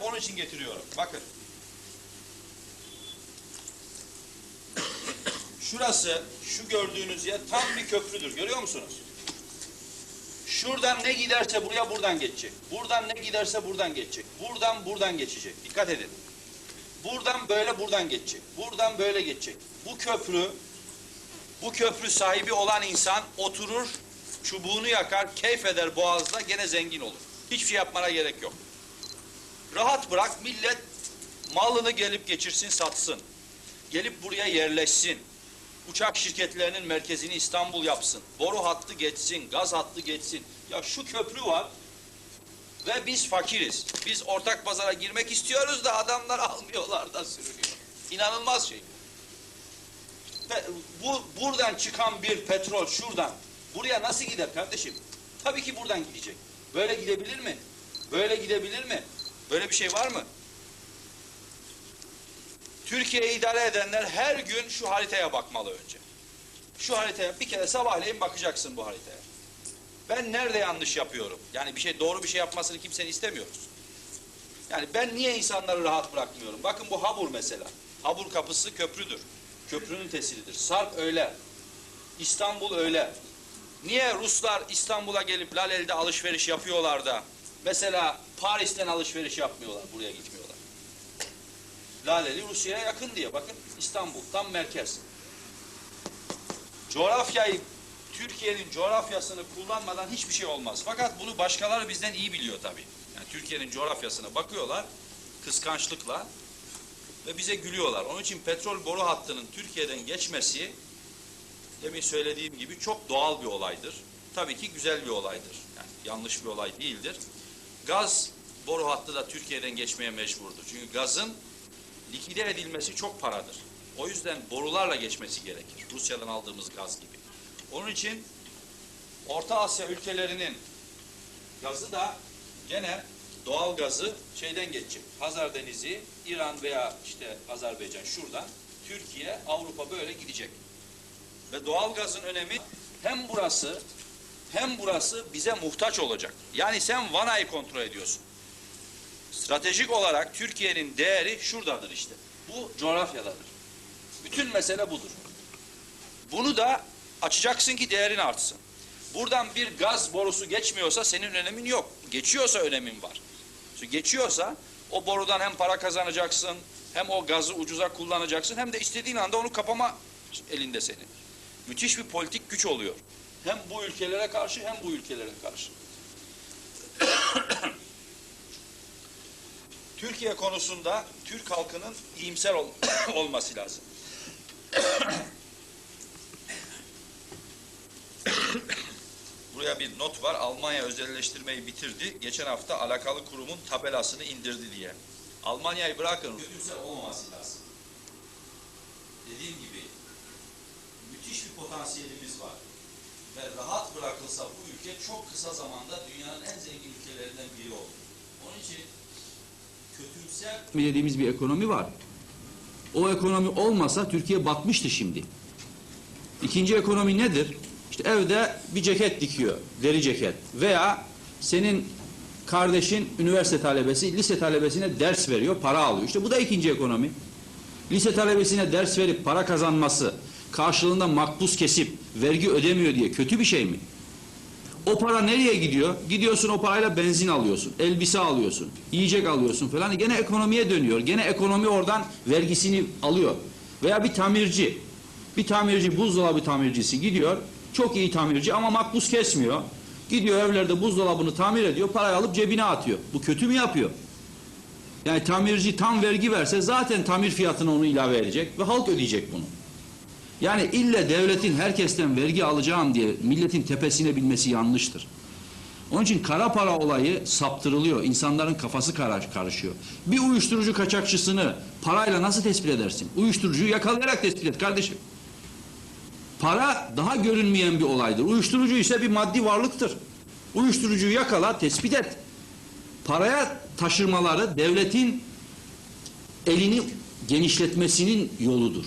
Onun için getiriyorum. Bakın. Şurası, şu gördüğünüz yer tam bir köprüdür. Görüyor musunuz? Şuradan ne giderse buraya buradan geçecek. Buradan ne giderse buradan geçecek. Buradan buradan geçecek. Dikkat edin. Buradan böyle buradan geçecek. Buradan böyle geçecek. Bu köprü bu köprü sahibi olan insan oturur, çubuğunu yakar, keyif eder boğazda gene zengin olur. Hiçbir şey yapmana gerek yok. Rahat bırak millet malını gelip geçirsin satsın. Gelip buraya yerleşsin. Uçak şirketlerinin merkezini İstanbul yapsın. Boru hattı geçsin, gaz hattı geçsin. Ya şu köprü var ve biz fakiriz. Biz ortak pazara girmek istiyoruz da adamlar almıyorlar da sürünüyor. İnanılmaz şey. Ve bu buradan çıkan bir petrol şuradan buraya nasıl gider kardeşim? Tabii ki buradan gidecek. Böyle gidebilir mi? Böyle gidebilir mi? Böyle bir şey var mı? Türkiye'yi idare edenler her gün şu haritaya bakmalı önce. Şu haritaya bir kere sabahleyin bakacaksın bu haritaya. Ben nerede yanlış yapıyorum? Yani bir şey doğru bir şey yapmasını kimsenin istemiyoruz. Yani ben niye insanları rahat bırakmıyorum? Bakın bu Habur mesela. Habur kapısı köprüdür. Köprünün tesiridir. Sarp öyle. İstanbul öyle. Niye Ruslar İstanbul'a gelip Laleli'de alışveriş yapıyorlar da mesela Paris'ten alışveriş yapmıyorlar, buraya gitmiyorlar. Laleli Rusya'ya yakın diye bakın İstanbul tam merkez. Coğrafyayı Türkiye'nin coğrafyasını kullanmadan hiçbir şey olmaz. Fakat bunu başkaları bizden iyi biliyor tabii. Yani Türkiye'nin coğrafyasına bakıyorlar kıskançlıkla ve bize gülüyorlar. Onun için petrol boru hattının Türkiye'den geçmesi demin söylediğim gibi çok doğal bir olaydır. Tabii ki güzel bir olaydır. Yani yanlış bir olay değildir. Gaz boru hattı da Türkiye'den geçmeye mecburdur. Çünkü gazın likide edilmesi çok paradır. O yüzden borularla geçmesi gerekir. Rusya'dan aldığımız gaz gibi. Onun için Orta Asya ülkelerinin gazı da gene doğal gazı şeyden geçecek. Hazar Denizi, İran veya işte Azerbaycan şuradan Türkiye, Avrupa böyle gidecek. Ve doğal gazın önemi hem burası hem burası bize muhtaç olacak. Yani sen Vanay'ı kontrol ediyorsun. Stratejik olarak Türkiye'nin değeri şuradadır işte. Bu coğrafyadadır. Bütün mesele budur. Bunu da açacaksın ki değerin artsın. Buradan bir gaz borusu geçmiyorsa senin önemin yok. Geçiyorsa önemin var. Çünkü geçiyorsa o borudan hem para kazanacaksın, hem o gazı ucuza kullanacaksın, hem de istediğin anda onu kapama elinde senin. Müthiş bir politik güç oluyor. Hem bu ülkelere karşı hem bu ülkelere karşı. Türkiye konusunda Türk halkının iyimser ol- olması lazım. Buraya bir not var. Almanya özelleştirmeyi bitirdi. Geçen hafta alakalı kurumun tabelasını indirdi diye. Almanya'yı bırakın. Kötümser olmaması lazım. Dediğim gibi müthiş bir potansiyelimiz var. Ve rahat bırakılsa bu ülke çok kısa zamanda dünyanın en zengin ülkelerinden biri olur. Onun için kötümser dediğimiz bir ekonomi var. O ekonomi olmasa Türkiye batmıştı şimdi. İkinci ekonomi nedir? İşte evde bir ceket dikiyor, deri ceket. Veya senin kardeşin üniversite talebesi, lise talebesine ders veriyor, para alıyor. İşte bu da ikinci ekonomi. Lise talebesine ders verip para kazanması, karşılığında makbuz kesip vergi ödemiyor diye kötü bir şey mi? O para nereye gidiyor? Gidiyorsun o parayla benzin alıyorsun, elbise alıyorsun, yiyecek alıyorsun falan. Gene ekonomiye dönüyor. Gene ekonomi oradan vergisini alıyor. Veya bir tamirci, bir tamirci, buzdolabı tamircisi gidiyor. Çok iyi tamirci ama makbuz kesmiyor. Gidiyor evlerde buzdolabını tamir ediyor, parayı alıp cebine atıyor. Bu kötü mü yapıyor? Yani tamirci tam vergi verse zaten tamir fiyatını onu ilave edecek ve halk ödeyecek bunu. Yani ille devletin herkesten vergi alacağım diye milletin tepesine binmesi yanlıştır. Onun için kara para olayı saptırılıyor. İnsanların kafası karışıyor. Bir uyuşturucu kaçakçısını parayla nasıl tespit edersin? Uyuşturucuyu yakalayarak tespit et kardeşim. Para daha görünmeyen bir olaydır. Uyuşturucu ise bir maddi varlıktır. Uyuşturucuyu yakala, tespit et. Paraya taşırmaları devletin elini genişletmesinin yoludur.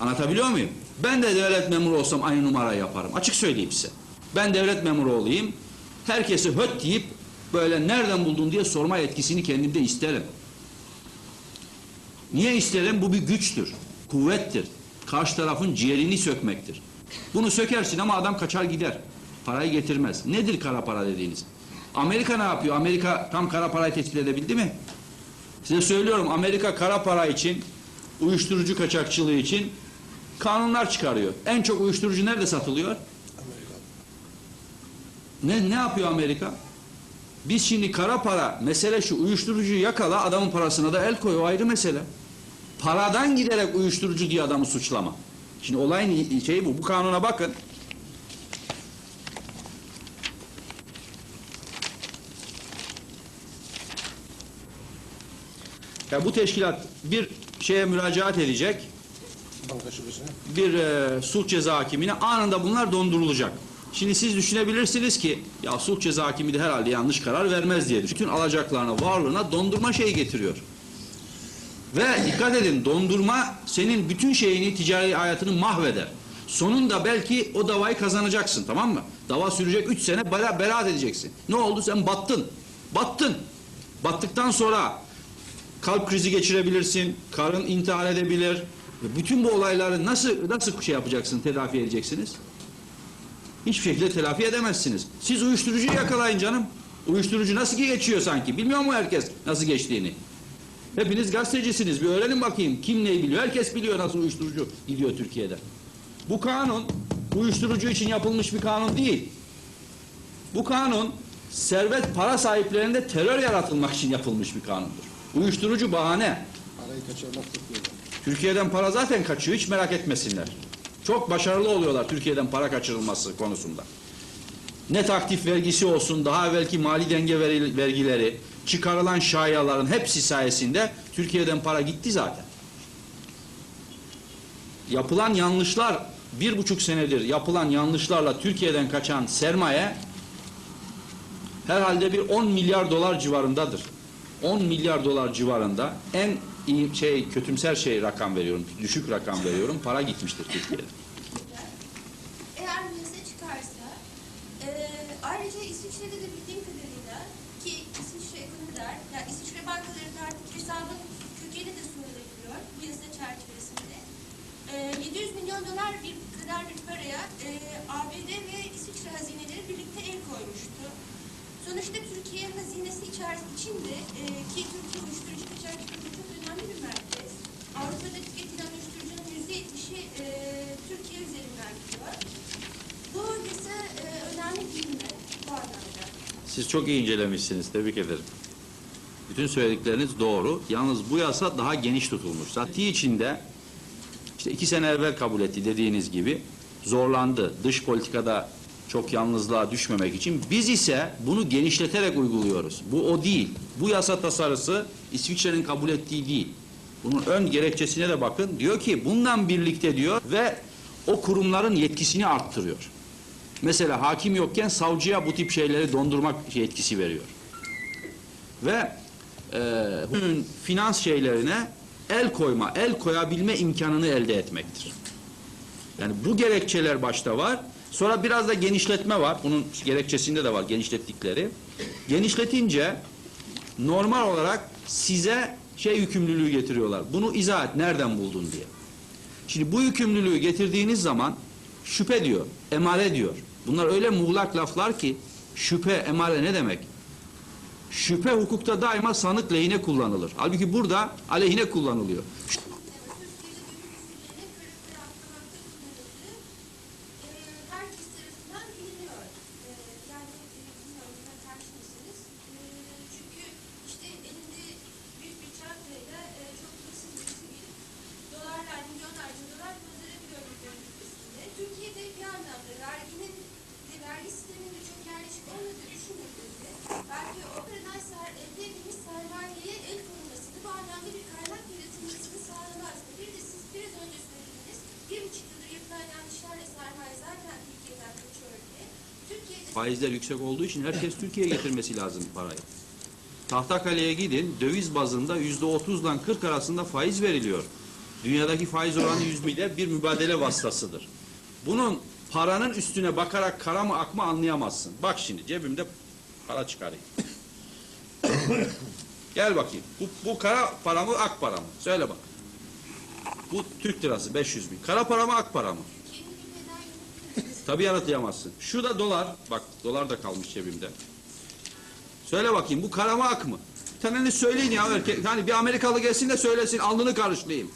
Anlatabiliyor muyum? Ben de devlet memuru olsam aynı numarayı yaparım. Açık söyleyeyim size. Ben devlet memuru olayım. Herkesi höt deyip böyle nereden buldun diye sorma yetkisini kendimde isterim. Niye isterim? Bu bir güçtür, kuvvettir. Karşı tarafın ciğerini sökmektir. Bunu sökersin ama adam kaçar gider. Parayı getirmez. Nedir kara para dediğiniz? Amerika ne yapıyor? Amerika tam kara parayı tespit edebildi mi? Size söylüyorum Amerika kara para için, uyuşturucu kaçakçılığı için kanunlar çıkarıyor. En çok uyuşturucu nerede satılıyor? Ne ne yapıyor Amerika? Biz şimdi kara para mesele şu uyuşturucuyu yakala adamın parasına da el koy o ayrı mesele. Paradan giderek uyuşturucu diye adamı suçlama. Şimdi olayın şeyi bu. Bu kanuna bakın. Ya bu teşkilat bir şeye müracaat edecek. Bir e, sulh ceza hakimine anında bunlar dondurulacak. Şimdi siz düşünebilirsiniz ki ya sulh ceza hakimi de herhalde yanlış karar vermez diye. Bütün alacaklarına, varlığına dondurma şeyi getiriyor. Ve dikkat edin dondurma senin bütün şeyini, ticari hayatını mahveder. Sonunda belki o davayı kazanacaksın tamam mı? Dava sürecek 3 sene bera, beraat edeceksin. Ne oldu? Sen battın. Battın. Battıktan sonra kalp krizi geçirebilirsin, karın intihar edebilir. Bütün bu olayları nasıl nasıl şey yapacaksın, telafi edeceksiniz? Hiçbir şekilde telafi edemezsiniz. Siz uyuşturucuyu yakalayın canım. Uyuşturucu nasıl ki geçiyor sanki? Bilmiyor mu herkes nasıl geçtiğini? Hepiniz gazetecisiniz. Bir öğrenin bakayım. Kim neyi biliyor? Herkes biliyor nasıl uyuşturucu gidiyor Türkiye'de. Bu kanun uyuşturucu için yapılmış bir kanun değil. Bu kanun servet para sahiplerinde terör yaratılmak için yapılmış bir kanundur. Uyuşturucu bahane. Parayı kaçırmak. Türkiye'den para zaten kaçıyor hiç merak etmesinler. Çok başarılı oluyorlar Türkiye'den para kaçırılması konusunda. Net aktif vergisi olsun, daha evvelki mali denge vergileri, çıkarılan şayaların hepsi sayesinde Türkiye'den para gitti zaten. Yapılan yanlışlar, bir buçuk senedir yapılan yanlışlarla Türkiye'den kaçan sermaye herhalde bir 10 milyar dolar civarındadır. 10 milyar dolar civarında en iyi şey kötümser şey rakam veriyorum, düşük rakam veriyorum. Para gitmiştir Türkiye'de. Eğer yasa çıkarsa, e, ayrıca İsviçre'de de bildiğim kadarıyla ki İsviçre ekonomi der, yani İsviçre bankalarının artık hesabın kökeni de sorulabiliyor yasa çerçevesinde. E, 700 milyon dolar bir kadar bir paraya e, ABD ve İsviçre hazineleri birlikte el koymuştu. Sonuçta Türkiye hazinesi içerisinde içinde e, ki Türkiye uyuşturucu kaçakçılığı çok önemli bir merkez. Avrupa'da tüketilen uyuşturucunun yüzde yetmişi e, Türkiye üzerinden gidiyor. Bu yasa e, önemli değil mi bu? Siz çok iyi incelemişsiniz. Tebrik ederim. Bütün söyledikleriniz doğru. Yalnız bu yasa daha geniş tutulmuş. Zaten içinde işte iki sene evvel kabul etti dediğiniz gibi zorlandı. Dış politikada çok yalnızlığa düşmemek için. Biz ise bunu genişleterek uyguluyoruz. Bu o değil. Bu yasa tasarısı İsviçre'nin kabul ettiği değil. Bunun ön gerekçesine de bakın. Diyor ki bundan birlikte diyor ve o kurumların yetkisini arttırıyor. Mesela hakim yokken savcıya bu tip şeyleri dondurmak yetkisi veriyor. Ve e, finans şeylerine el koyma, el koyabilme imkanını elde etmektir. Yani bu gerekçeler başta var. Sonra biraz da genişletme var. Bunun gerekçesinde de var genişlettikleri. Genişletince normal olarak size şey yükümlülüğü getiriyorlar. Bunu izah et, nereden buldun diye. Şimdi bu yükümlülüğü getirdiğiniz zaman şüphe diyor, emare diyor. Bunlar öyle muğlak laflar ki şüphe, emare ne demek? Şüphe hukukta daima sanık lehine kullanılır. Halbuki burada aleyhine kullanılıyor. Türkiye'de dövüş usullerinin karakter atlamakta kullanıldığı e, herkes tarafından biliniyor. E, yani e, bilmiyorum buna karşı mısınız? E, çünkü işte elinde büyük bir çantayla e, çok hırsız birisi gelip dolarlar, milyonlarca dolar pazarabiliyor bir dönüm üstünde. Türkiye'de bir anlamda verginin ve vergi sisteminin çok yerleşik olmadığı düşünüldüğünde belki o paradan ser- elde edilmiş sermayeye el konulmasını bu anlamda bir kaynak yaratılmasını sağlamaz? Bir de siz biraz önce söylediniz, bir buçuk yıldır yapılan yanlışlarla sermaye zaten Türkiye'den kaçıyor diye. Faizler yüksek olduğu için herkes Türkiye'ye getirmesi lazım parayı. Tahtakale'ye gidin, döviz bazında yüzde otuzla 40 arasında faiz veriliyor. Dünyadaki faiz oranı 100 milyar bir mübadele vasıtasıdır. Bunun paranın üstüne bakarak kara mı ak mı anlayamazsın. Bak şimdi cebimde para çıkarayım. Gel bakayım. Bu, bu kara para mı ak para mı? Söyle bak. Bu Türk lirası 500 bin. Kara para mı ak para mı? Tabii yaratayamazsın. Şu da dolar. Bak dolar da kalmış cebimde. Söyle bakayım bu kara mı ak mı? Bir taneni söyleyin ya. erkek- Hani bir Amerikalı gelsin de söylesin alnını karışlayayım.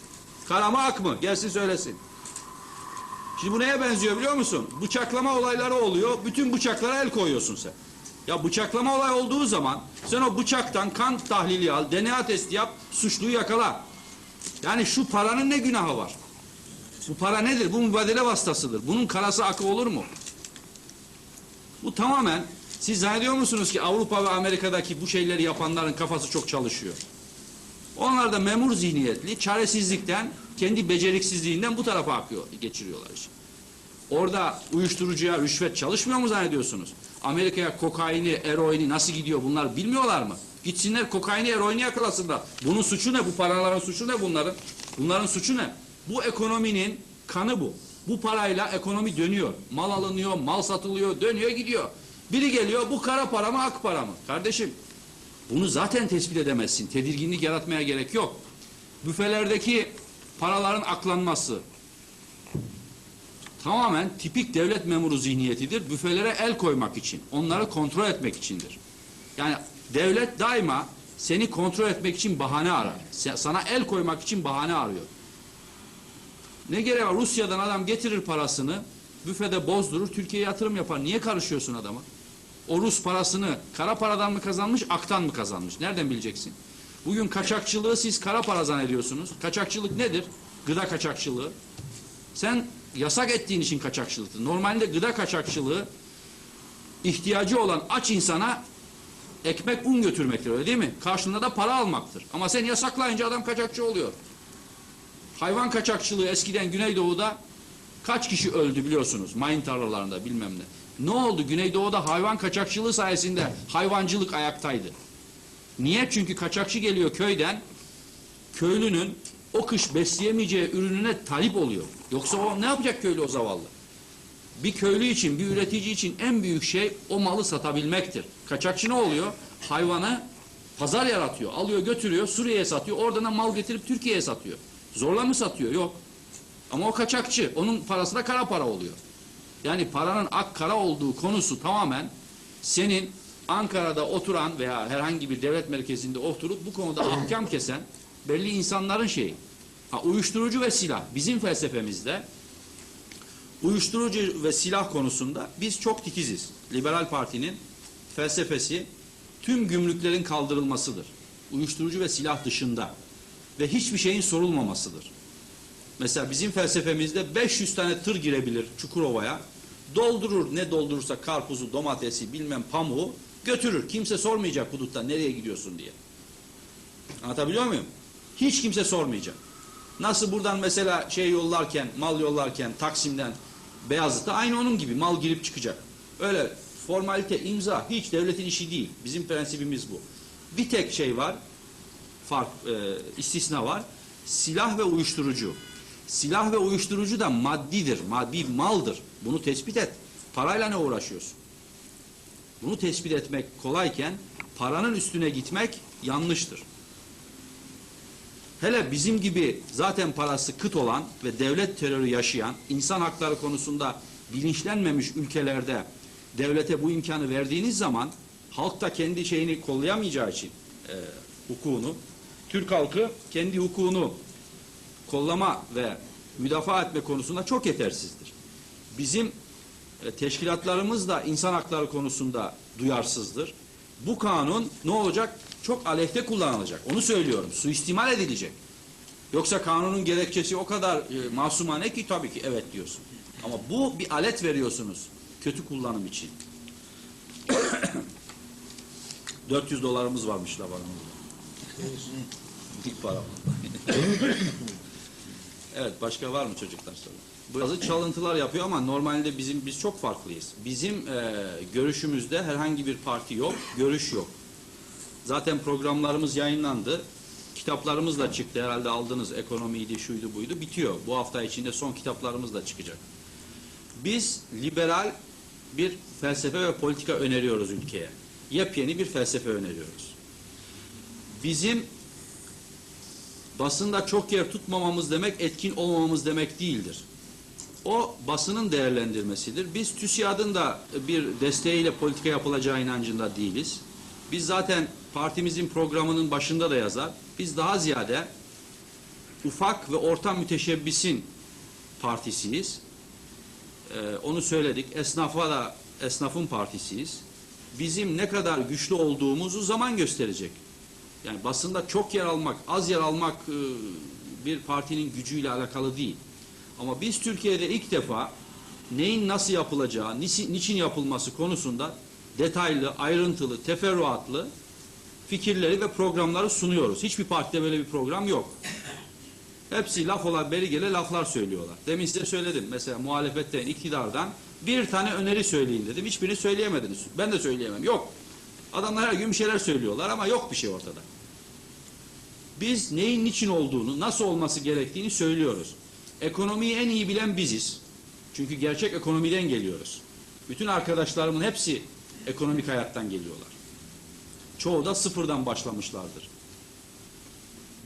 Kara mı ak mı? Gelsin söylesin. Şimdi bu neye benziyor biliyor musun? Bıçaklama olayları oluyor. Bütün bıçaklara el koyuyorsun sen. Ya bıçaklama olay olduğu zaman sen o bıçaktan kan tahlili al, DNA testi yap, suçluyu yakala. Yani şu paranın ne günahı var? Bu para nedir? Bu mübadele vasıtasıdır. Bunun karası akı olur mu? Bu tamamen siz zannediyor musunuz ki Avrupa ve Amerika'daki bu şeyleri yapanların kafası çok çalışıyor? Onlar da memur zihniyetli, çaresizlikten, kendi beceriksizliğinden bu tarafa akıyor, geçiriyorlar işi. Orada uyuşturucuya rüşvet çalışmıyor mu zannediyorsunuz? Amerika'ya kokaini, eroini nasıl gidiyor bunlar bilmiyorlar mı? Gitsinler kokaini, eroini yakalasınlar. Bunun suçu ne? Bu paraların suçu ne bunların? Bunların suçu ne? Bu ekonominin kanı bu. Bu parayla ekonomi dönüyor. Mal alınıyor, mal satılıyor, dönüyor gidiyor. Biri geliyor bu kara para mı ak para mı? Kardeşim bunu zaten tespit edemezsin. Tedirginlik yaratmaya gerek yok. Büfelerdeki paraların aklanması, tamamen tipik devlet memuru zihniyetidir. Büfelere el koymak için, onları kontrol etmek içindir. Yani devlet daima seni kontrol etmek için bahane arar. Sana el koymak için bahane arıyor. Ne gereği var? Rusya'dan adam getirir parasını, büfede bozdurur, Türkiye'ye yatırım yapar. Niye karışıyorsun adama? O Rus parasını kara paradan mı kazanmış, aktan mı kazanmış? Nereden bileceksin? Bugün kaçakçılığı siz kara para zannediyorsunuz. Kaçakçılık nedir? Gıda kaçakçılığı. Sen yasak ettiğin için kaçakçılıktır. Normalde gıda kaçakçılığı ihtiyacı olan aç insana ekmek un götürmektir öyle değil mi? Karşılığında da para almaktır. Ama sen yasaklayınca adam kaçakçı oluyor. Hayvan kaçakçılığı eskiden Güneydoğu'da kaç kişi öldü biliyorsunuz? Mayın tarlalarında bilmem ne. Ne oldu? Güneydoğu'da hayvan kaçakçılığı sayesinde hayvancılık ayaktaydı. Niye? Çünkü kaçakçı geliyor köyden. Köylünün o kış besleyemeyeceği ürününe talip oluyor. Yoksa o ne yapacak köylü o zavallı? Bir köylü için, bir üretici için en büyük şey o malı satabilmektir. Kaçakçı ne oluyor? Hayvanı pazar yaratıyor. Alıyor götürüyor Suriye'ye satıyor. Oradan da mal getirip Türkiye'ye satıyor. Zorla mı satıyor? Yok. Ama o kaçakçı. Onun parası da kara para oluyor. Yani paranın ak kara olduğu konusu tamamen senin Ankara'da oturan veya herhangi bir devlet merkezinde oturup bu konuda ahkam kesen belli insanların şeyi. Ha, uyuşturucu ve silah. Bizim felsefemizde uyuşturucu ve silah konusunda biz çok titiziz. Liberal Parti'nin felsefesi tüm gümrüklerin kaldırılmasıdır. Uyuşturucu ve silah dışında ve hiçbir şeyin sorulmamasıdır. Mesela bizim felsefemizde 500 tane tır girebilir Çukurova'ya. Doldurur ne doldurursa karpuzu, domatesi, bilmem pamuğu götürür. Kimse sormayacak hudutta nereye gidiyorsun diye. Anlatabiliyor muyum? Hiç kimse sormayacak. Nasıl buradan mesela şey yollarken, mal yollarken Taksim'den Beyazıt'a aynı onun gibi mal girip çıkacak. Öyle formalite, imza hiç devletin işi değil. Bizim prensibimiz bu. Bir tek şey var, fark, e, istisna var. Silah ve uyuşturucu. Silah ve uyuşturucu da maddidir, maddi maldır. Bunu tespit et. Parayla ne uğraşıyorsun? Bunu tespit etmek kolayken paranın üstüne gitmek yanlıştır. Hele bizim gibi zaten parası kıt olan ve devlet terörü yaşayan, insan hakları konusunda bilinçlenmemiş ülkelerde devlete bu imkanı verdiğiniz zaman halk da kendi şeyini kollayamayacağı için e, hukukunu, Türk halkı kendi hukukunu kollama ve müdafaa etme konusunda çok yetersizdir. Bizim teşkilatlarımız da insan hakları konusunda duyarsızdır. Bu kanun ne olacak? Çok aleyhte kullanılacak. Onu söylüyorum. Suistimal edilecek. Yoksa kanunun gerekçesi o kadar e, masumane ki tabii ki evet diyorsun. Ama bu bir alet veriyorsunuz kötü kullanım için. 400 dolarımız varmış labanımızda. İlk para. evet başka var mı çocuklar soru? Bazı çalıntılar yapıyor ama normalde bizim biz çok farklıyız. Bizim e, görüşümüzde herhangi bir parti yok, görüş yok. Zaten programlarımız yayınlandı. Kitaplarımız da çıktı herhalde aldınız ekonomiydi şuydu buydu bitiyor. Bu hafta içinde son kitaplarımız da çıkacak. Biz liberal bir felsefe ve politika öneriyoruz ülkeye. Yepyeni bir felsefe öneriyoruz. Bizim basında çok yer tutmamamız demek etkin olmamamız demek değildir. O basının değerlendirmesidir. Biz TÜSİAD'ın da bir desteğiyle politika yapılacağı inancında değiliz. Biz zaten partimizin programının başında da yazar. Biz daha ziyade ufak ve orta müteşebbisin partisiyiz. Ee, onu söyledik. Esnafa da esnafın partisiyiz. Bizim ne kadar güçlü olduğumuzu zaman gösterecek. Yani basında çok yer almak, az yer almak e, bir partinin gücüyle alakalı değil. Ama biz Türkiye'de ilk defa neyin nasıl yapılacağı, niçin yapılması konusunda detaylı, ayrıntılı, teferruatlı fikirleri ve programları sunuyoruz. Hiçbir partide böyle bir program yok. Hepsi laf olan beri gele laflar söylüyorlar. Demin size söyledim. Mesela muhalefetten, iktidardan bir tane öneri söyleyin dedim. Hiçbirini söyleyemediniz. Ben de söyleyemem. Yok. Adamlar her gün bir şeyler söylüyorlar ama yok bir şey ortada. Biz neyin niçin olduğunu, nasıl olması gerektiğini söylüyoruz. Ekonomiyi en iyi bilen biziz. Çünkü gerçek ekonomiden geliyoruz. Bütün arkadaşlarımın hepsi ekonomik hayattan geliyorlar. Çoğu da sıfırdan başlamışlardır.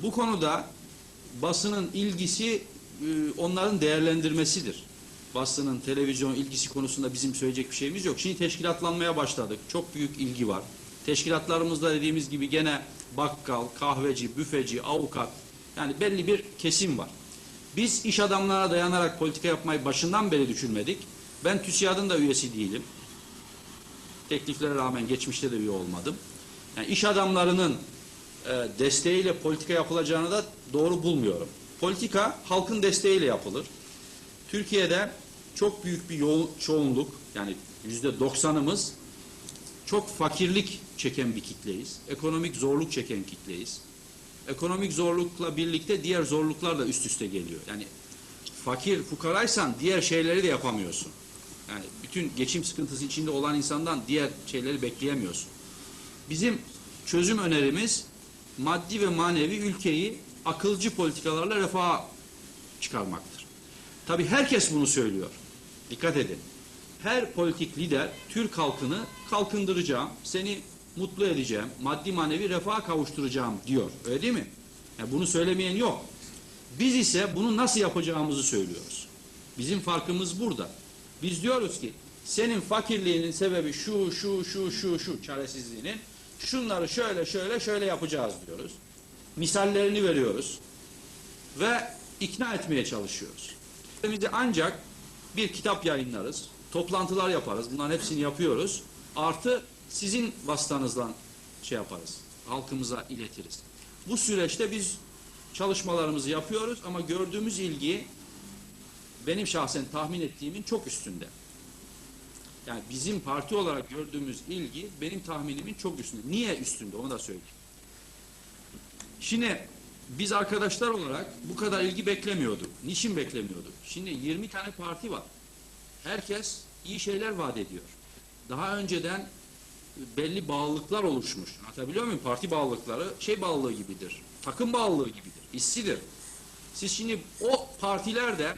Bu konuda basının ilgisi e, onların değerlendirmesidir. Basının, televizyon ilgisi konusunda bizim söyleyecek bir şeyimiz yok. Şimdi teşkilatlanmaya başladık. Çok büyük ilgi var. Teşkilatlarımızda dediğimiz gibi gene bakkal, kahveci, büfeci, avukat yani belli bir kesim var. Biz iş adamlarına dayanarak politika yapmayı başından beri düşünmedik. Ben TÜSİAD'ın da üyesi değilim. Tekliflere rağmen geçmişte de üye olmadım. Yani iş adamlarının e, desteğiyle politika yapılacağını da doğru bulmuyorum. Politika halkın desteğiyle yapılır. Türkiye'de çok büyük bir yo- çoğunluk yani yüzde doksanımız çok fakirlik çeken bir kitleyiz. Ekonomik zorluk çeken kitleyiz. Ekonomik zorlukla birlikte diğer zorluklar da üst üste geliyor. Yani fakir fukaraysan diğer şeyleri de yapamıyorsun. Yani bütün geçim sıkıntısı içinde olan insandan diğer şeyleri bekleyemiyorsun. Bizim çözüm önerimiz maddi ve manevi ülkeyi akılcı politikalarla refaha çıkarmaktır. Tabi herkes bunu söylüyor. Dikkat edin. Her politik lider Türk halkını kalkındıracağım, seni mutlu edeceğim, maddi manevi refaha kavuşturacağım diyor. Öyle değil mi? Yani bunu söylemeyen yok. Biz ise bunu nasıl yapacağımızı söylüyoruz. Bizim farkımız burada. Biz diyoruz ki senin fakirliğinin sebebi şu şu şu şu şu çaresizliğinin şunları şöyle şöyle şöyle yapacağız diyoruz. Misallerini veriyoruz ve ikna etmeye çalışıyoruz. Ancak bir kitap yayınlarız, toplantılar yaparız. Bunların hepsini yapıyoruz. Artı sizin vasıtanızdan şey yaparız. Halkımıza iletiriz. Bu süreçte biz çalışmalarımızı yapıyoruz ama gördüğümüz ilgi benim şahsen tahmin ettiğimin çok üstünde. Yani bizim parti olarak gördüğümüz ilgi benim tahminimin çok üstünde. Niye üstünde onu da söyleyeyim. Şimdi biz arkadaşlar olarak bu kadar ilgi beklemiyorduk. Niçin beklemiyorduk? Şimdi 20 tane parti var. Herkes iyi şeyler vaat ediyor. Daha önceden belli bağlılıklar oluşmuş. Anlatabiliyor muyum? Parti bağlılıkları şey bağlılığı gibidir. Takım bağlılığı gibidir. Hissidir. Siz şimdi o partilerde